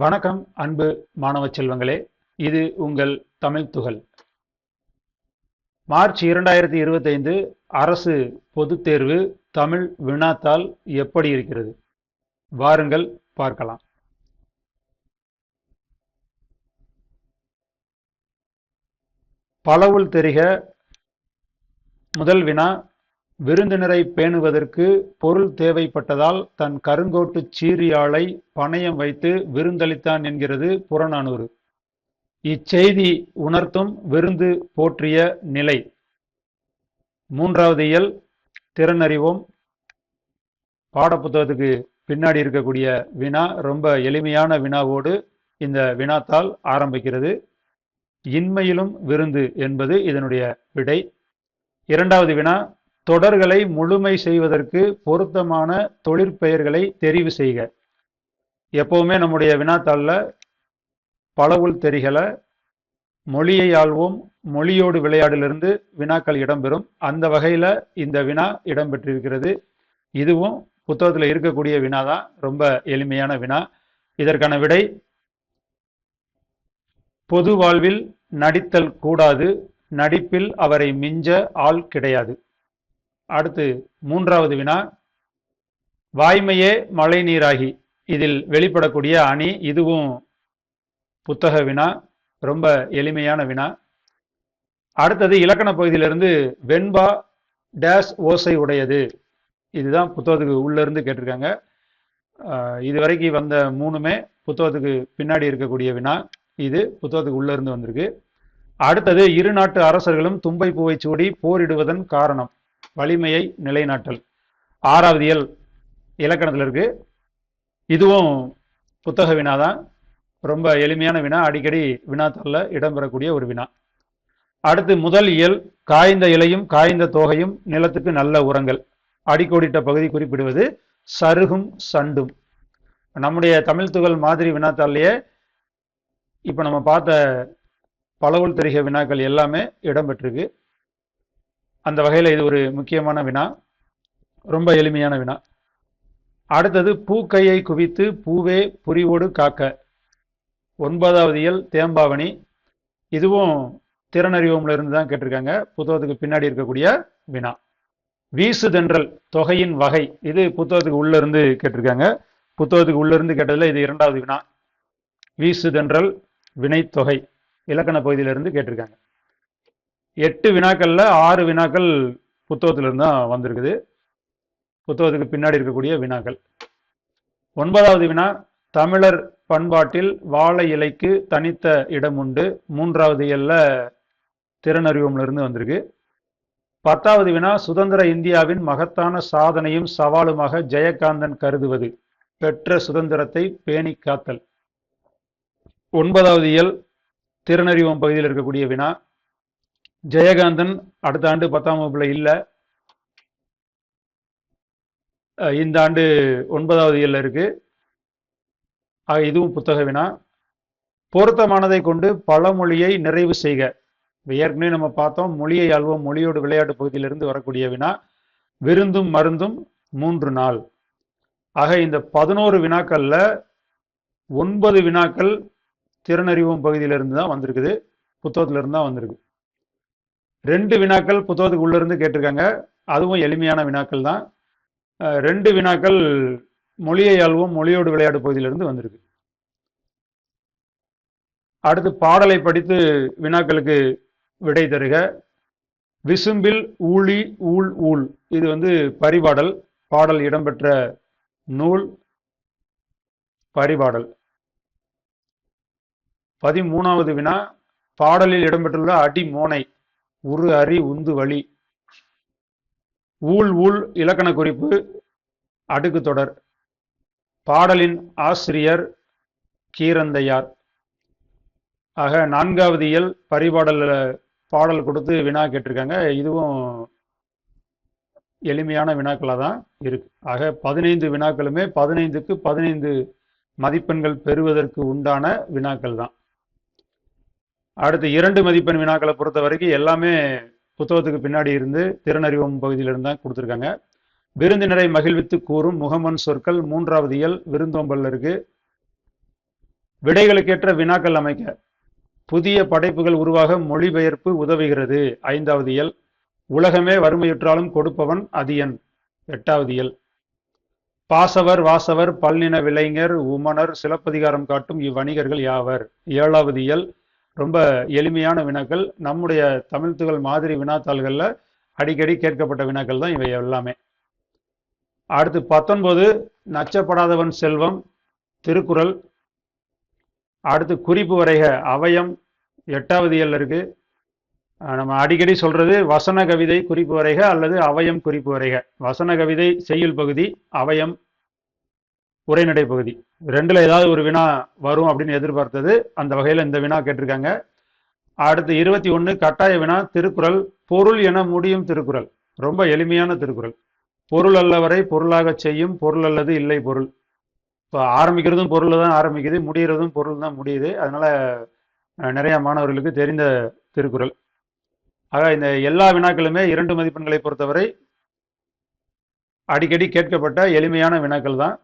வணக்கம் அன்பு மாணவ செல்வங்களே. இது உங்கள் தமிழ் துகள். மார்ச் இரண்டாயிரத்தி இருபத்தைந்து அரசு பொதுத் தேர்வு தமிழ் வினாத்தாள் எப்படி இருக்கிறது? வாருங்கள் பார்க்கலாம். பலவுள் தெரிக முதல் வினா விருந்தினரை பேணுவதற்கு பொருள் தேவைப்பட்டதால் தன் கருங்கோட்டுச் சீரியாளை பணயம் வைத்து விருந்தளித்தான் என்கிறது புறநானூறு. இச்செய்தி உணர்த்தும் விருந்து போற்றிய நிலை. மூன்றாவது இயல் திறனறிவோம். பாடப்புத்தகத்துக்கு பின்னாடி இருக்கக்கூடிய வினா ரொம்ப எளிமையான வினாவோடு இந்த வினாத்தால் ஆரம்பிக்கிறது. இன்மையிலும் விருந்து என்பது இதனுடைய விடை. இரண்டாவது வினா தொடர்களை முழுமை செய்வதற்கு பொருத்தமான தொழிற்பெயர்களை தெரிவு செய்க. எப்பவுமே நம்முடைய வினாத்தாளில் பலவுள் தெரிகல மொழியை ஆள்வோம் மொழியோடு விளையாடிலிருந்து வினாக்கள் இடம்பெறும். அந்த வகையில் இந்த வினா இடம்பெற்றிருக்கிறது. இதுவும் புத்தகத்தில் இருக்கக்கூடிய வினா தான் ரொம்ப எளிமையான வினா. இதற்கான விடை பொது வாழ்வில் நடித்தல் கூடாது நடிப்பில் அவரை மிஞ்ச ஆள் கிடையாது. அடுத்து மூன்றாவது வினா. வாய்மையே மழை நீராகி இதில் வெளிப்படக்கூடிய அணி இதுவும் புத்தக வினா. ரொம்ப எளிமையான வினா. அடுத்தது இலக்கண பகுதியிலிருந்து வெண்பா டேஸ் ஓசை உடையது. இதுதான் புத்தகத்துக்கு உள்ளேருந்து கேட்டிருக்காங்க. இது வரைக்கும் வந்த மூணுமே புத்தகத்துக்கு பின்னாடி இருக்கக்கூடிய வினா. இது புத்தகத்துக்கு உள்ளேருந்து வந்திருக்கு. அடுத்தது இரு நாட்டு அரசர்களும் தும்பை பூவை சூடி போரிடுவதன் காரணம். வலிமையை நிலைநாட்டல். ஆறாவது இயல் இலக்கணத்தில் இருக்கு. இதுவும் புத்தக வினா தான். ரொம்ப எளிமையான வினா. அடிக்கடி வினாத்தாளில் இடம்பெறக்கூடிய ஒரு வினா. அடுத்து முதல் இயல் காய்ந்த இலையும் காய்ந்த தோகையும் நிலத்துக்கு நல்ல உரங்கள். அடிக்கோடிட்ட பகுதி குறிப்பிடுவது சருகும் சண்டும். நம்முடைய தமிழ் துகள் மாதிரி வினாத்தாலேயே இப்போ நம்ம பார்த்த பலவுள் தெரிக வினாக்கள் எல்லாமே இடம்பெற்றிருக்கு. அந்த வகையில் இது ஒரு முக்கியமான வினா. ரொம்ப எளிமையான வினா. அடுத்தது பூக்கையை குவித்து பூவே புரிவோடு காக்க. ஒன்பதாவது இயல் தேம்பாவணி. இதுவும் திறனறிவோம்ல இருந்து தான் கேட்டிருக்காங்க. புத்தகத்துக்கு பின்னாடி இருக்கக்கூடிய வினா. வீசுதென்றல் தொகையின் வகை. இது புத்தகத்துக்கு உள்ள இருந்து கேட்டிருக்காங்க. புத்தகத்துக்கு உள்ள இருந்து இது இரண்டாவது வினா. வீசுதென்றல் வினைத்தொகை. இலக்கண பகுதியிலிருந்து கேட்டிருக்காங்க. எட்டு வினாக்களில் ஆறு வினாக்கள் புத்தகத்திலிருந்து தான் வந்திருக்குது. புத்தகத்துக்கு பின்னாடி இருக்கக்கூடிய வினாக்கள். ஒன்பதாவது வினா தமிழர் பண்பாட்டில் வாழை இலைக்கு தனித்த இடம் உண்டு. மூன்றாவது இயல்ல திறனறிவம்லிருந்து வந்திருக்கு. பத்தாவது வினா சுதந்திர இந்தியாவின் மகத்தான சாதனையும் சவாலுமாக ஜெயகாந்தன் கருதுவது. பெற்ற சுதந்திரத்தை பேணி காத்தல். ஒன்பதாவது இயல் திறனறிவம் பகுதியில் இருக்கக்கூடிய வினா ஜெயகாந்தன் அடுத்த ஆண்டு பத்தாம் வகுப்புல இல்லை. இந்த ஆண்டு ஒன்பதாவது இயல்ல இருக்கு. ஆக இதுவும் புத்தக வினா. பொருத்தமானதை கொண்டு பழமொழியை நிறைவு செய்க. ஏற்கனவே நம்ம பார்த்தோம் மொழியை ஆள்வோம் மொழியோடு விளையாட்டு பகுதியிலிருந்து வரக்கூடிய வினா. விருந்தும் மருந்தும் மூன்று நாள். ஆக இந்த பதினோரு வினாக்கள்ல ஒன்பது வினாக்கள் திறனறிவும் பகுதியிலிருந்து தான் வந்திருக்குது. புத்தகத்திலிருந்து தான் வந்திருக்கு. ரெண்டு வினாக்கள் புத்தகத்துக்கு உள்ளிருந்து கேட்டிருக்காங்க. அதுவும் எளிமையான வினாக்கள் தான். ரெண்டு வினாக்கள் மொழியை ஆள்வோம் மொழியோடு விளையாடு பகுதியிலிருந்து வந்திருக்கு. அடுத்து பாடலை படித்து வினாக்களுக்கு விடை தருக. விசும்பில் ஊழி ஊழ் ஊழ். இது வந்து பரிபாடல். பாடல் இடம்பெற்ற நூல் பரிபாடல். பதிமூணாவது வினா. பாடலில் இடம்பெற்றுள்ள அடிமோனை உரு அரி உந்து வழி ஊழ் ஊழ் இலக்கண குறிப்பு. அடுக்கு தொடர். பாடலின் ஆசிரியர் கீரந்தையார். ஆக நான்காவது இயல் பரிபாடல் பாடல் கொடுத்து வினா கேட்டிருக்காங்க. இதுவும் எளிமையான வினாக்களாக தான் இருக்கு. ஆக பதினைந்து வினாக்களுமே பதினைந்துக்கு பதினைந்து மதிப்பெண்கள் பெறுவதற்கு உண்டான வினாக்கள் தான் அடுத்து இரண்டு மதிப்பெண் வினாக்களை பொறுத்த வரைக்கும் எல்லாமே புத்தகத்துக்கு பின்னாடி இருந்து திறனறிவம் பகுதியிலிருந்து தான் கொடுத்துருக்காங்க. விருந்தினரை மகிழ்வித்து கூறும் முகமன் சொற்கள் மூன்றாவது இயல் விருந்தோம்பல் இருக்கு. விடைகளுக்கேற்ற வினாக்கள் அமைக்க புதிய படைப்புகள் உருவாக மொழிபெயர்ப்பு உதவுகிறது. ஐந்தாவது இயல் உலகமே வறுமையுற்றாலும் கொடுப்பவன் அதியன். எட்டாவது இயல் பாசவர் வாசவர் பல்லின விலைஞர் உமனர் சிலப்பதிகாரம் காட்டும் இவ்வணிகர்கள் யாவர்? ஏழாவது இயல் ரொம்ப எளிமையான வினாக்கள். நம்முடைய தமிழ் துகள் மாதிரி வினாத்தாள்களில் அடிக்கடி கேட்கப்பட்ட வினாக்கள் தான் இவை எல்லாமே. அடுத்து பத்தொன்பது நச்சப்படாதவன் செல்வம் திருக்குறள். அடுத்து குறிப்பு வரைக அவயம். எட்டாவது இயல் இருக்கு. நம்ம அடிக்கடி சொல்றது வசன கவிதை குறிப்பு வரைக அல்லது அவயம் குறிப்பு வரைக. வசன கவிதை செய்யுள் பகுதி அவயம். உரைநடை பகுதி. ரெண்டுல ஏதாவது ஒரு வினா வரும் அப்படின்னு எதிர்பார்த்தது. அந்த வகையில இந்த வினா கேட்டிருக்காங்க. அடுத்து இருபத்தி ஒன்று கட்டாய வினா திருக்குறள் பொருள் என முடியும் திருக்குறள். ரொம்ப எளிமையான திருக்குறள். பொருள் அல்லவரை பொருளாகச் செய்யும் பொருள் அல்லது இல்லை பொருள். இப்போ ஆரம்பிக்கிறதும் பொருள் தான் ஆரம்பிக்குது முடிகிறதும் பொருள் தான் முடியுது. அதனால நிறையா நிறைய மாணவர்களுக்கு தெரிந்த திருக்குறள். ஆக இந்த எல்லா வினாக்களுமே இரண்டு மதிப்பெண்களை பொறுத்தவரை அடிக்கடி கேட்கப்பட்ட எளிமையான வினாக்கள் தான்.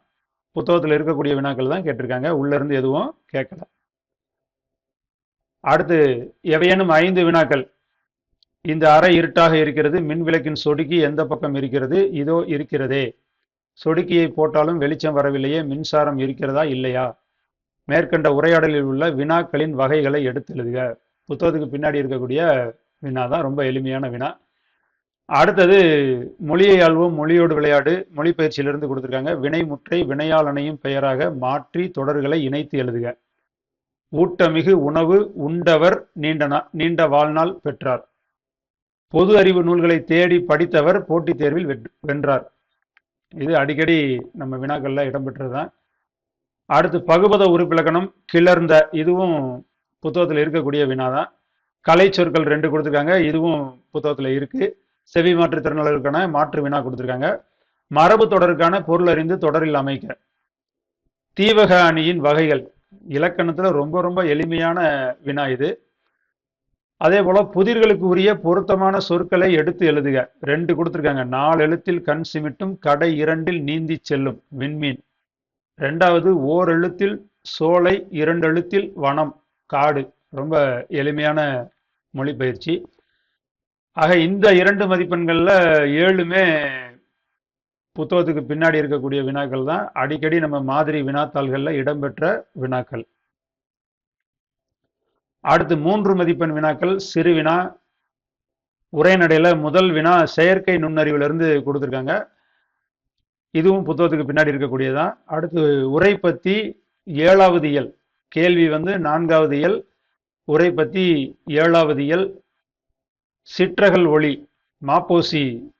புத்தகத்தில் இருக்கக்கூடிய வினாக்கள் தான் கேட்டிருக்காங்க. உள்ளேருந்து எதுவும் கேட்கல. அடுத்து எவையேனும் ஐந்து வினாக்கள். இந்த அறை இருட்டாக இருக்கிறது மின் விளக்கின் சொடுக்கி எந்த பக்கம் இருக்கிறது இதோ இருக்கிறதே. சொடுக்கியை போட்டாலும் வெளிச்சம் வரவில்லையே மின்சாரம் இருக்கிறதா இல்லையா? மேற்கண்ட உரையாடலில் உள்ள வினாக்களின் வகைகளை எடுத்து எழுதுக புத்தகத்துக்கு பின்னாடி இருக்கக்கூடிய வினா தான் ரொம்ப எளிமையான வினா. அடுத்தது மொழியை ஆழ்வோம் மொழியோடு விளையாடு மொழி பயிற்சியிலிருந்து கொடுத்துருக்காங்க வினைமுற்றை வினையாளனையும் பெயராக மாற்றி தொடர்களை இணைத்து எழுதுக. ஊட்டமிகு உணவு உண்டவர் நீண்ட நா- நீண்ட வாழ்நாள் பெற்றார். பொது அறிவு நூல்களை தேடி படித்தவர் போட்டித் தேர்வில் வென்றார். இது அடிக்கடி நம்ம வினாக்கள்ல இடம்பெற்றதுதான். அடுத்து பகுபத உறுப்பிலக்கணம் கிளர்ந்த இதுவும் புத்தகத்தில் இருக்கக்கூடிய வினாதான். கலை சொற்கள் ரெண்டு கொடுத்துருக்காங்க இதுவும் புத்தகத்தில் இருக்குது செவி மாற்றுத்திறனாளர்களுக்கான மாற்று வினா கொடுத்துருக்காங்க. மரபு தொடருக்கான பொருள் அறிந்து தொடரில் அமைக்க. தீவக அணியின் வகைகள். இலக்கணத்துல ரொம்ப ரொம்ப எளிமையான வினா இது. அதே போல புதிர்களுக்கு உரிய பொருத்தமான சொற்களை எடுத்து எழுதுக. ரெண்டு கொடுத்துருக்காங்க. நாலு எழுத்தில் கண் சிமிட்டும் கடை இரண்டில் நீந்தி செல்லும் விண்மீன். ரெண்டாவது ஓர் எழுத்தில் சோலை இரண்டு எழுத்தில் வனம் காடு. ரொம்ப எளிமையான மொழி பயிற்சி ஆக இந்த இரண்டு மதிப்பெண்கள்ல ஏழுமே புத்தகத்துக்கு பின்னாடி இருக்கக்கூடிய வினாக்கள் தான். அடிக்கடி நம்ம மாதிரி வினாத்தாள்கள்ல இடம்பெற்ற வினாக்கள். அடுத்து மூன்று மதிப்பெண் வினாக்கள் சிறு வினா உரைநடையில முதல் வினா செயற்கை நுண்ணறிவுல இருந்து கொடுத்துருக்காங்க. இதுவும் புத்தகத்துக்கு பின்னாடி இருக்கக்கூடியதான் அடுத்து உரை பத்தி ஏழாவது இயல். கேள்வி வந்து நான்காவது இயல் உரை பத்தி ஏழாவது இயல் சிற்றகல் ஒளி மாப்போசி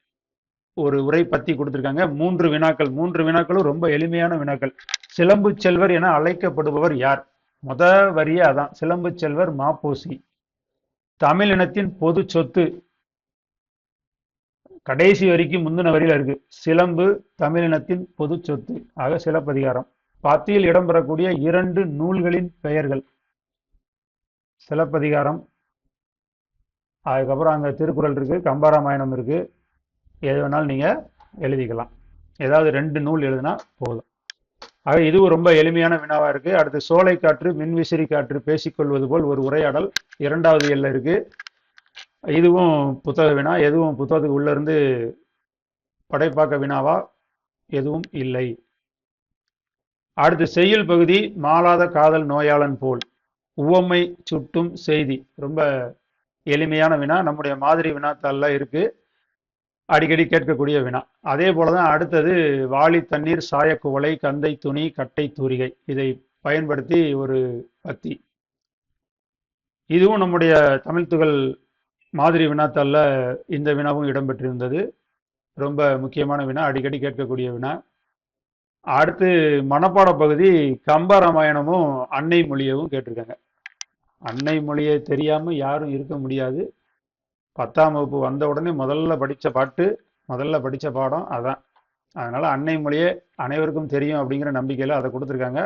ஒரு உரை பத்தி கொடுத்துருக்காங்க. மூன்று வினாக்கள் மூன்று வினாக்களும் ரொம்ப எளிமையான வினாக்கள். சிலம்பு செல்வர் என அழைக்கப்படுபவர் யார்? முத வரியே அதான். சிலம்பு செல்வர் மாப்போசி. தமிழ் இனத்தின் பொது சொத்து. கடைசி வரைக்கும் முந்தின வரியில இருக்கு. சிலம்பு தமிழினத்தின் பொது சொத்து. ஆக சிலப்பதிகாரம். பத்தியில் இடம்பெறக்கூடிய இரண்டு நூல்களின் பெயர்கள். சிலப்பதிகாரம் அதுக்கப்புறம் அங்கே திருக்குறள் இருக்குது கம்பராமாயணம் இருக்குது எது வேணாலும் நீங்கள் எழுதிக்கலாம். ஏதாவது ரெண்டு நூல் எழுதினா போதும். ஆக இதுவும் ரொம்ப எளிமையான வினாவாக இருக்குது அடுத்து சோலை காற்று மின்விசிறி காற்று பேசிக்கொள்வது போல் ஒரு உரையாடல் இரண்டாவது எல்ல இருக்குது இதுவும் புத்தக வினா எதுவும் புத்தகத்துக்கு உள்ளேருந்து படைப்பாக்க வினாவா எதுவும் இல்லை. அடுத்து செய்யுள் பகுதி மாளாத காதல் நோயாளன் போல். உவமை சுட்டும் செய்தி. ரொம்ப எளிமையான வினா நம்முடைய மாதிரி வினாத்தாளில் இருக்கு. அடிக்கடி கேட்கக்கூடிய வினா. அதே போலதான் அடுத்தது வாளி தண்ணீர் சாயக்குவளை கந்தை துணி கட்டை தூரிகை. இதை பயன்படுத்தி ஒரு பத்தி. இதுவும் நம்முடைய தமிழ் துகள் மாதிரி வினாத்தாளில் இந்த வினாவும் இடம்பெற்றிருந்தது. ரொம்ப முக்கியமான வினா அடிக்கடி கேட்கக்கூடிய வினா. அடுத்து மனப்பாட பகுதி கம்பராமாயணமும் அன்னை மொழியவும் கேட்டிருக்காங்க. அன்னை மொழியை தெரியாமல் யாரும் இருக்க முடியாது. பத்தாம் வகுப்பு வந்த உடனே முதல்ல படித்த பாட்டு முதல்ல படித்த பாடம் அதான். அதனால் அன்னை மொழியே அனைவருக்கும் தெரியும் அப்படிங்கிற நம்பிக்கையில் அதை கொடுத்துருக்காங்க.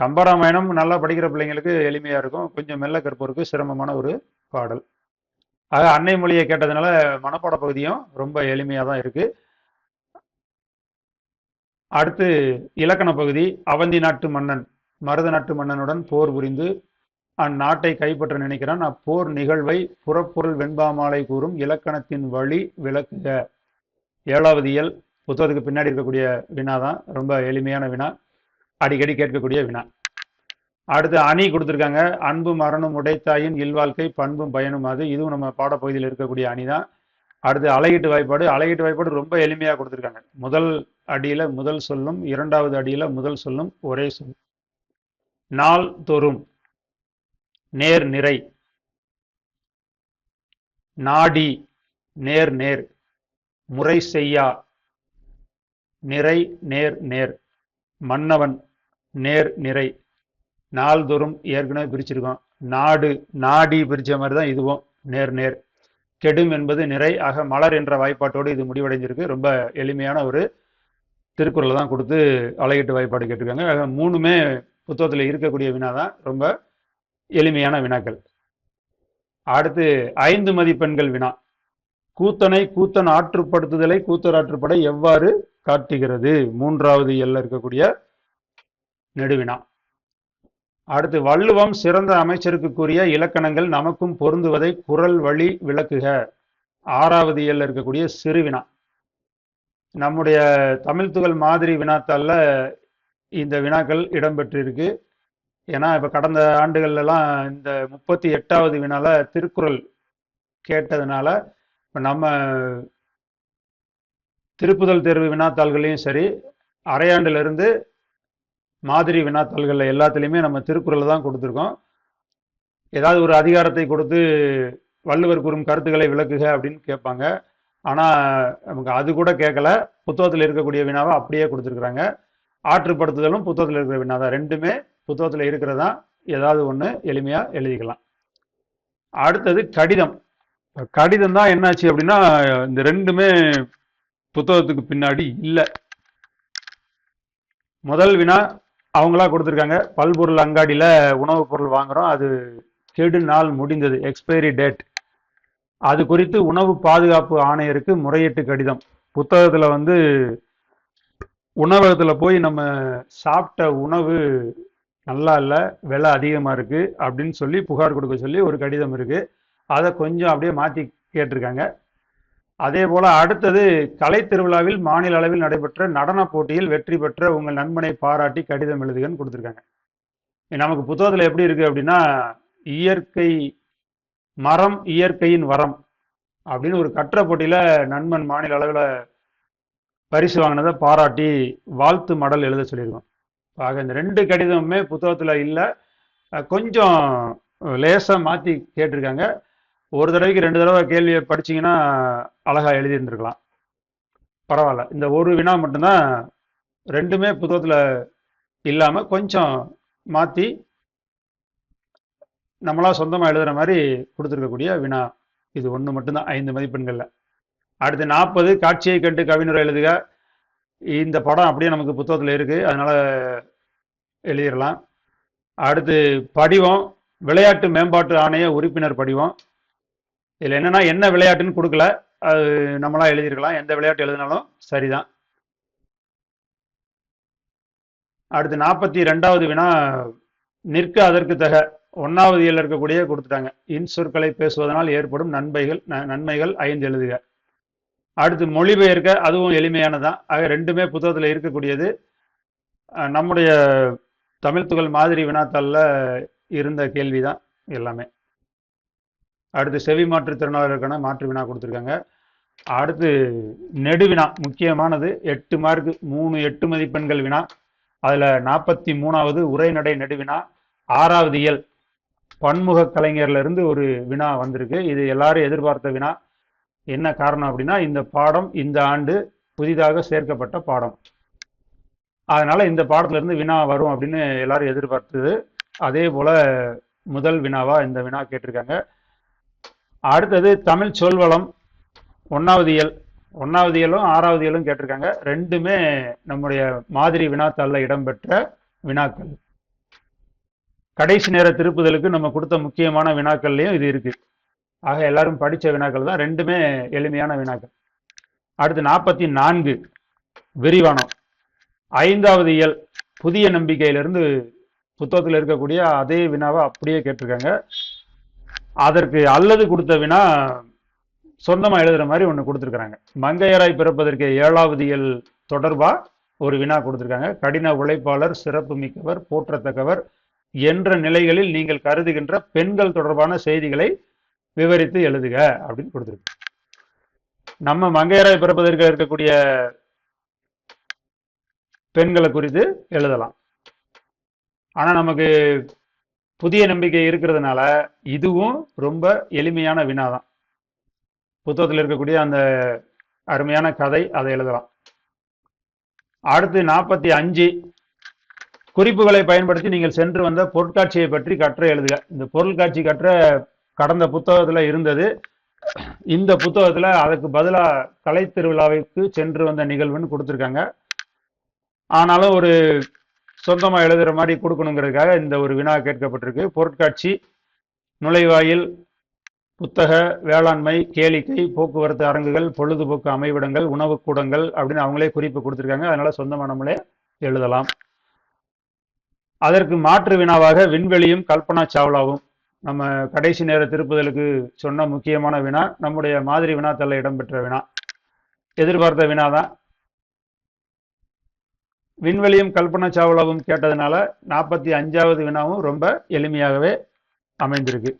கம்பராமாயணம் நல்லா படிக்கிற பிள்ளைங்களுக்கு எளிமையாக இருக்கும். கொஞ்சம் மெல்ல கற்போருக்கு சிரமமான ஒரு பாடல். ஆக அன்னை மொழியை கேட்டதுனால மனப்பாட பகுதியும் ரொம்ப எளிமையாக தான் இருக்குது அடுத்து இலக்கண பகுதி அவந்தி நாட்டு மன்னன் மருத நாட்டு மன்னனுடன் போர் புரிந்து அந்நாட்டை கைப்பற்ற நினைக்கிறான். அப்போர் நிகழ்வை புறப்பொருள் வெண்பாமாலை கூறும் இலக்கணத்தின் வழி விளக்குக. ஏழாவது இயல் புத்தகத்துக்கு பின்னாடி இருக்கக்கூடிய வினா தான் ரொம்ப எளிமையான வினா. அடிக்கடி கேட்கக்கூடிய வினா. அடுத்து அணி கொடுத்துருக்காங்க. அன்பு மரணம் உடைத்தாயின் இல்வாழ்க்கை பண்பும் பயனும் அது. இதுவும் நம்ம பாடப்பகுதியில் இருக்கக்கூடிய அணி தான் அடுத்து அலையீட்டு வாய்ப்பாடு. அலையீட்டு வாய்ப்பாடு ரொம்ப எளிமையாக கொடுத்துருக்காங்க. முதல் அடியில் முதல் சொல்லும் இரண்டாவது அடியில் முதல் சொல்லும் ஒரே சொல். நாள் தோறும். நேர் நிறை நாடி நேர் நேர் முறை செய்யா நிறை நேர் நேர் மன்னவன் நேர் நிறை நாள்தோறும் ஏற்கனவே பிரிச்சிருக்கோம். நாடு நாடி பிரிச்ச மாதிரி தான் இதுவும் நேர் நேர் கெடும் என்பது நிறை ஆக மலர் என்ற வாய்ப்பாட்டோடு இது முடிவடைஞ்சிருக்கு. ரொம்ப எளிமையான ஒரு திருக்குறளை தான் கொடுத்து அலையிட்டு வாய்ப்பாடு கேட்டிருக்காங்க. ஆக மூணுமே புத்தகத்தில் இருக்கக்கூடிய வினா தான் ரொம்ப எளிமையான வினாக்கள். அடுத்து ஐந்து மதிப்பெண்கள் வினா. கூத்தனை கூத்தன் ஆற்றுப்படுத்துதலை கூத்தராற்றுப்பட எவ்வாறு காட்டுகிறது? மூன்றாவது எல்ல இருக்கக்கூடிய நெடுவினா. அடுத்து வள்ளுவம் சிறந்த அமைச்சருக்கு கூறிய இலக்கணங்கள் நமக்கும் பொருந்துவதை குரல் வழி விளக்குக. ஆறாவது இயல்ல இருக்கக்கூடிய சிறுவினா. நம்முடைய தமிழ் துகள் மாதிரி வினாத்தாளில் இந்த வினாக்கள் இடம்பெற்றிருக்கு. ஏன்னா இப்போ கடந்த ஆண்டுகள்லாம் இந்த முப்பத்தி எட்டாவது வினால திருக்குறள் கேட்டதுனால இப்போ நம்ம திருப்புதல் தேர்வு வினாத்தாள்களையும் சரி அரையாண்டிலிருந்து மாதிரி வினாத்தாள்களில் எல்லாத்துலேயுமே நம்ம திருக்குறளை தான் கொடுத்துருக்கோம். ஏதாவது ஒரு அதிகாரத்தை கொடுத்து வள்ளுவர் கூறும் கருத்துக்களை விளக்குக அப்படின்னு கேட்பாங்க. ஆனால் நமக்கு அது கூட கேட்கல. புத்தகத்தில் இருக்கக்கூடிய வினாவை அப்படியே கொடுத்துருக்குறாங்க. ஆற்றுப்படுத்துதலும் புத்தகத்தில் இருக்கிற வினா தான் ரெண்டுமே புத்தகத்தில் இருக்கிறதா? ஏதாவது ஒன்று எளிமையாக எழுதிக்கலாம். அடுத்தது கடிதம். கடிதம் தான் என்னாச்சு அப்படின்னா இந்த ரெண்டுமே புத்தகத்துக்கு பின்னாடி இல்லை. முதல் வினா அவங்களா கொடுத்துருக்காங்க. பல்பொருள் அங்காடியில் உணவுப் பொருள் வாங்குகிறோம் அது கெடு நாள் முடிந்தது. எக்ஸ்பைரி டேட் அது குறித்து உணவு பாதுகாப்பு ஆணையருக்கு முறையீட்டு கடிதம். புத்தகத்தில் வந்து உணவகத்தில் போய் நம்ம சாப்பிட்ட உணவு நல்லா இல்லை விலை அதிகமாக இருக்குது அப்படின்னு சொல்லி புகார் கொடுக்க சொல்லி ஒரு கடிதம் இருக்குது அதை கொஞ்சம் அப்படியே மாற்றி கேட்டிருக்காங்க. அதே போல் அடுத்தது கலை திருவிழாவில் மாநில அளவில் நடைபெற்ற நடனப் போட்டியில் வெற்றி பெற்ற உங்கள் நண்பனை பாராட்டி கடிதம் எழுதுகன்னு கொடுத்துருக்காங்க. நமக்கு புத்தகத்தில் எப்படி இருக்குது அப்படின்னா இயற்கை மரம் இயற்கையின் வரம் அப்படின்னு ஒரு கற்ற போட்டியில் நண்பன் மாநில அளவில் பரிசு வாங்கினதை பாராட்டி வாழ்த்து மடல் எழுத சொல்லியிருக்கோம். ஆக இந்த ரெண்டு கடிதமுமே புத்தகத்தில் இல்லை. கொஞ்சம் லேசாக மாற்றி கேட்டிருக்காங்க. ஒரு தடவைக்கு ரெண்டு தடவை கேள்வியை படிச்சிங்கன்னா அழகாக எழுதியிருந்துருக்கலாம். பரவாயில்ல. இந்த ஒரு வினா மட்டும்தான் ரெண்டுமே புத்தகத்தில் இல்லாமல் கொஞ்சம் மாற்றி நம்மளாக சொந்தமாக எழுதுகிற மாதிரி கொடுத்துருக்கக்கூடிய வினா. இது ஒன்று மட்டும்தான். ஐந்து மதிப்பெண்களில். அடுத்து நாற்பது காட்சியை கண்டு கவிஞரை எழுதுக. இந்த படம் அப்படியே நமக்கு புத்தகத்தில் இருக்குது அதனால் எழுதிடலாம் அடுத்து படிவம் விளையாட்டு மேம்பாட்டு ஆணைய உறுப்பினர் படிவம். இதில் என்னென்னா என்ன விளையாட்டுன்னு கொடுக்கல. அது நம்மளா எழுதியிருக்கலாம் எந்த விளையாட்டு எழுதினாலும் சரிதான். அடுத்து நாற்பத்தி ரெண்டாவது வினா நிற்க அதற்கு தக. ஒன்றாவது இயல் இருக்கக்கூடிய கொடுத்துட்டாங்க. இன்சொற்களை பேசுவதனால் ஏற்படும் நன்மைகள் நன்மைகள் ஐந்து எழுதுக. அடுத்து மொழிபெயர்க்க அதுவும் எளிமையானதான் ஆக ரெண்டுமே புத்தகத்தில் இருக்கக்கூடியது. நம்முடைய தமிழ் துகள் மாதிரி வினாத்தாளில் இருந்த கேள்வி தான் எல்லாமே. அடுத்து செவி மாற்றுத்திறனாளருக்கான மாற்று வினா கொடுத்துருக்காங்க. அடுத்து நெடுவினா முக்கியமானது எட்டு மார்க்கு மூணு எட்டு மதிப்பெண்கள் வினா. அதில் நாற்பத்தி மூணாவது உரைநடை நெடுவினா ஆறாவது இயல். பன்முக கலைஞர்லேருந்து ஒரு வினா வந்திருக்கு. இது எல்லாரும் எதிர்பார்த்த வினா. என்ன காரணம் அப்படின்னா இந்த பாடம் இந்த ஆண்டு புதிதாக சேர்க்கப்பட்ட பாடம். அதனால் இந்த பாடத்திலேருந்து வினா வரும் அப்படின்னு எல்லாரும் எதிர்பார்த்தது. அதே போல் முதல் வினாவா இந்த வினா கேட்டிருக்காங்க. அடுத்தது தமிழ் சொல்வளம் ஒன்றாவது இயல் ஒன்றாவது இயலும் ஆறாவது இயலும் கேட்டிருக்காங்க. ரெண்டுமே நம்முடைய மாதிரி வினாத்தாளில் இடம்பெற்ற வினாக்கள். கடைசி நேர திருப்புதலுக்கு நம்ம கொடுத்த முக்கியமான வினாக்கள்லையும் இது இருக்குது ஆக எல்லாரும் படித்த வினாக்கள் தான் ரெண்டுமே எளிமையான வினாக்கள். அடுத்து நாற்பத்தி நான்கு விரிவானம் ஐந்தாவது இயல் புதிய நம்பிக்கையிலிருந்து புத்தகத்தில் இருக்கக்கூடிய அதே வினாவை அப்படியே கேட்டிருக்காங்க. அதற்கு அல்லது கொடுத்த வினா சொந்தமாக எழுதுகிற மாதிரி ஒன்று கொடுத்துருக்குறாங்க. மங்கையராய் பிறப்பதற்கு ஏழாவது இயல் தொடர்பாக ஒரு வினா கொடுத்துருக்காங்க. கடின உழைப்பாளர் சிறப்பு மிக்கவர் போற்றத்தக்கவர் என்ற நிலைகளில் நீங்கள் கருதுகின்ற பெண்கள் தொடர்பான செய்திகளை விவரித்து எழுதுக அப்படின்னு கொடுத்துருக்கு. நம்ம மங்கையராய் பிறப்பதற்கு இருக்கக்கூடிய பெண்களை குறித்து எழுதலாம். ஆனா நமக்கு புதிய நம்பிக்கை இருக்கிறதுனால இதுவும் ரொம்ப எளிமையான வினாதான் புத்தகத்தில் இருக்கக்கூடிய அந்த அருமையான கதை அதை எழுதலாம். அடுத்து நாற்பத்தி அஞ்சு. குறிப்புகளை பயன்படுத்தி நீங்கள் சென்று வந்த பொருட்காட்சியை பற்றி கற்ற எழுதுக. இந்த பொருட்காட்சி கற்ற கடந்த புத்தகத்துல இருந்தது. இந்த புத்தகத்துல அதுக்கு பதிலா கலை திருவிழாவிற்கு சென்று வந்த நிகழ்வுன்னு கொடுத்துருக்காங்க. ஆனாலும் ஒரு சொந்தமா எழுதுற மாதிரி கொடுக்கணுங்கிறதுக்காக இந்த ஒரு வினா கேட்கப்பட்டிருக்கு. பொருட்காட்சி நுழைவாயில் புத்தக வேளாண்மை கேளிக்கை போக்குவரத்து அரங்குகள் பொழுதுபோக்கு அமைவிடங்கள் உணவுக்கூடங்கள் அப்படின்னு அவங்களே குறிப்பு கொடுத்துருக்காங்க. அதனால சொந்தமா நம்மளே எழுதலாம். அதற்கு மாற்று வினாவாக விண்வெளியும் கல்பனா சாவ்லாவும் நம்ம கடைசி நேர திருப்புதலுக்கு சொன்ன முக்கியமான வினா நம்முடைய மாதிரி வினாத்தல்ல இடம்பெற்ற வினா. எதிர்பார்த்த வினா தான் விண்வெளியும் கல்பனா சாவ்லாவும் கேட்டதுனால நாற்பத்தி அஞ்சாவது வினாவும் ரொம்ப எளிமையாகவே அமைந்திருக்கு.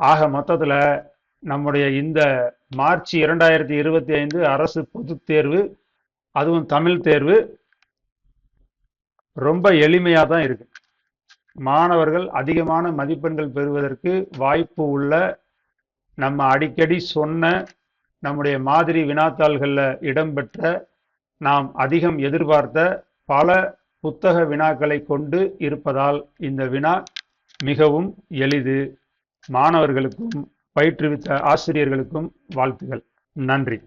ஆக மொத்தத்தில் நம்முடைய இந்த மார்ச் இரண்டாயிரத்தி இருபத்தி ஐந்து அரசு பொது தேர்வு அதுவும் தமிழ் தேர்வு ரொம்ப எளிமையாக தான் இருக்குது மாணவர்கள் அதிகமான மதிப்பெண்கள் பெறுவதற்கு வாய்ப்பு உள்ள நம்ம அடிக்கடி சொன்ன நம்முடைய மாதிரி வினாத்தாள்களில் இடம்பெற்ற நாம் அதிகம் எதிர்பார்த்த பல புத்தக வினாக்களை கொண்டு இருப்பதால் இந்த வினா மிகவும் எளிது. மாணவர்களுக்கும் பயிற்றுவித்த ஆசிரியர்களுக்கும் வாழ்த்துகள். நன்றி.